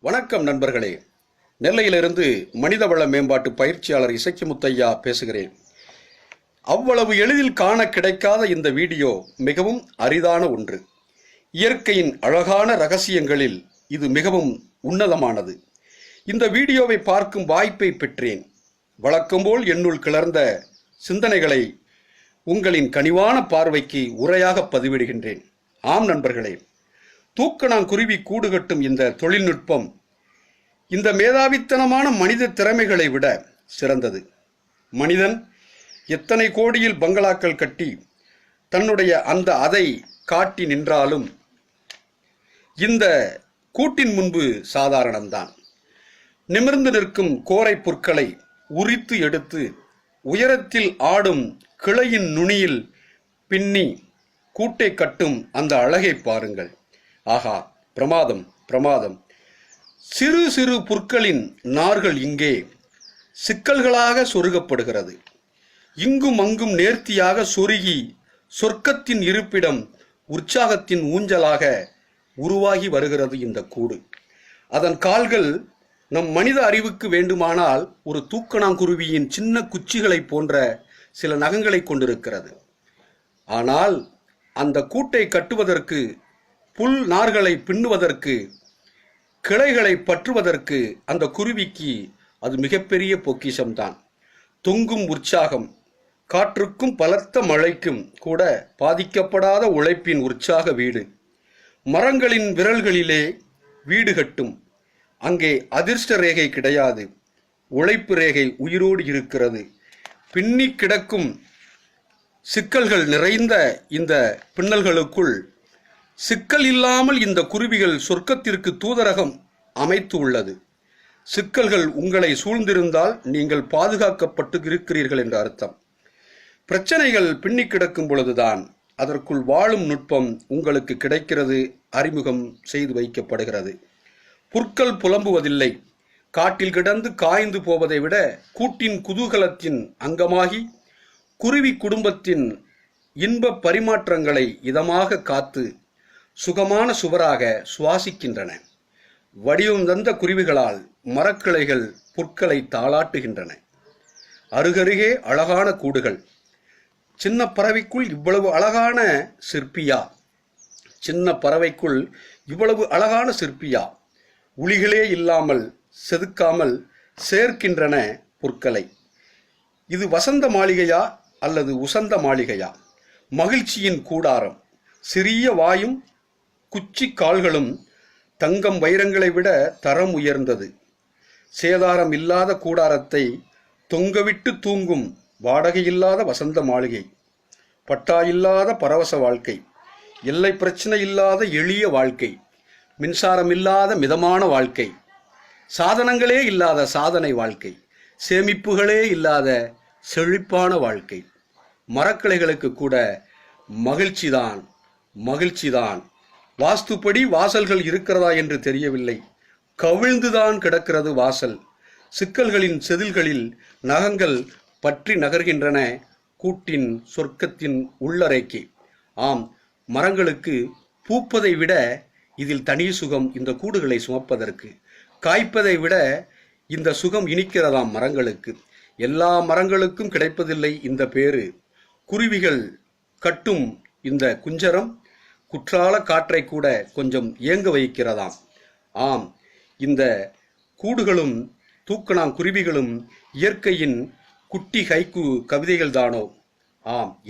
வணக்கம் நண்பர்களே. நெல்லையிலிருந்து மனிதவள மேம்பாட்டு பயிற்சியாளர் இசைக்கு முத்தையா பேசுகிறேன். அவ்வளவு எளிதில் காண கிடைக்காத இந்த வீடியோ மிகவும் அரிதான ஒன்று. இயற்கையின் அழகான ரகசியங்களில் இது மிகவும் உன்னதமானது. இந்த வீடியோவை பார்க்கும் வாய்ப்பை பெற்றேன். வழக்கம்போல் என்னுள் கிளர்ந்த சிந்தனைகளை உங்களின் கனிவான பார்வைக்கு உரையாக பதிவிடுகின்றேன். ஆம் நண்பர்களே தூக்கணாங்குருவி கூடு கட்டும் இந்த தொழில்நுட்பம். இந்த மேதாவித்தனமான மனித திறமைகளை விட சிறந்தது. மனிதன் எத்தனை கோடியில் பங்களாக்கள் கட்டி தன்னுடைய அந்த அதை காட்டி நின்றாலும் இந்த கூட்டின் முன்பு சாதாரணம்தான். நிமிர்ந்து நிற்கும் கோரை புற்களை உரித்து எடுத்து உயரத்தில் ஆடும் கிளையின் நுனியில் பின்னி கூட்டை கட்டும் அந்த அழகை பாருங்கள். ஆஹா பிரமாதம் பிரமாதம். சிறு சிறு புற்களின் நார்கள் இங்கே சிக்கல்களாக சொருகப்படுகிறது. இங்கும் அங்கும் நேர்த்தியாக சொருகி சொர்க்கத்தின் இருப்பிடம் உற்சாகத்தின் ஊஞ்சலாக உருவாகி வருகிறது இந்த கூடு. அதன் கால்கள் நம் மனித அறிவுக்கு வேண்டுமானால் ஒரு தூக்கணாங்குருவியின் சின்ன குச்சிகளைப் போன்ற சில நகங்களை கொண்டிருக்கிறது. ஆனால் அந்த கூட்டை கட்டுவதற்கு புல் நார்களை பின்னுவதற்கு கிளைகளை பற்றுவதற்கு அந்த குருவிக்கு அது மிகப்பெரிய பொக்கிஷம்தான். தொங்கும் உற்சாகம் காற்றுக்கும் பலத்த மழைக்கும் கூட பாதிக்கப்படாத உழைப்பின் உற்சாக வீடு. மரங்களின் விரல்களிலே வீடு கட்டும். அங்கே அதிர்ஷ்ட ரேகை கிடையாது. உழைப்பு ரேகை உயிரோடு இருக்கிறது. பின்னி கிடக்கும் சிக்கல்கள் நிறைந்த இந்த பின்னல்களுக்குள் சிக்கல் இல்லாமல் இந்த குருவிகள் சொர்க்கத்திற்கு தூதரகம் அமைத்து உள்ளது. சிக்கல்கள் உங்களை சூழ்ந்திருந்தால் நீங்கள் பாதுகாக்கப்பட்டு இருக்கிறீர்கள் என்ற அர்த்தம். பிரச்சனைகள் பின்னி கிடக்கும் பொழுதுதான் அதற்குள் வாழும் நுட்பம் உங்களுக்கு கிடைக்கிறது அறிமுகம் செய்து வைக்கப்படுகிறது. புற்கள் புலம்புவதில்லை. காட்டில் கிடந்து காய்ந்து போவதை விட கூட்டின் குதூகலத்தின் அங்கமாகி குருவி குடும்பத்தின் இன்ப பரிமாற்றங்களை இதமாக காத்து சுகமான சுவராக சுவாசிக்கின்றன. வடிவம் தந்த குருவிகளால் மரக்கிளைகள் புற்களை தாளாட்டுகின்றன. அருகருகே அழகான கூடுகள். சின்ன பறவைக்குள் இவ்வளவு அழகான சிற்பியா? சின்ன பறவைக்குள் இவ்வளவு அழகான சிற்பியா? உளிகளே இல்லாமல் செதுக்காமல் சேர்க்கின்றன புற்களை. இது வசந்த மாளிகையா அல்லது உசந்த மாளிகையா? மகிழ்ச்சியின் கூடாரம். சிறிய வாயும் குச்சி கால்களும் தங்கம் வைரங்களை விட தரம் உயர்ந்தது. சேதாரம் இல்லாத கூடாரத்தை தொங்கவிட்டு தூங்கும் வாடகையில்லாத வசந்த மாளிகை. பட்டா இல்லாத பரவச வாழ்க்கை. எல்லை பிரச்சனை இல்லாத எளிய வாழ்க்கை. மின்சாரம் இல்லாத மிதமான வாழ்க்கை. சாதனங்களே இல்லாத சாதனை வாழ்க்கை. சேமிப்புகளே இல்லாத செழிப்பான வாழ்க்கை. மரக்கிளைகளுக்கு கூட மகிழ்ச்சிதான் மகிழ்ச்சிதான். வாஸ்துப்படி வாசல்கள் இருக்கிறதா என்று தெரியவில்லை. கவிழ்ந்துதான் கிடக்கிறது வாசல். சிக்கல்களின் செதில்களில் நகங்கள் பற்றி நகர்கின்றன கூட்டின் சொர்க்கத்தின் உள்ளறைக்கு. ஆம் மரங்களுக்கு பூப்பதை விட இதில் தனி சுகம் இந்த கூடுகளை சுமப்பதற்கு. காய்ப்பதை விட இந்த சுகம் இனிக்கிறதாம் மரங்களுக்கு. எல்லா மரங்களுக்கும் கிடைப்பதில்லை இந்த பேரு குருவிகள் கட்டும் இந்த குஞ்சரம் குற்றால காற்றை கூட கொஞ்சம் ஏங்க வைக்கிறதாம். ஆம் இந்த கூடுகளும் தூக்கணாங்குருவிகளும் இயற்கையின் குட்டி ஹைக்கு கவிதைகள் தானோ ஆம்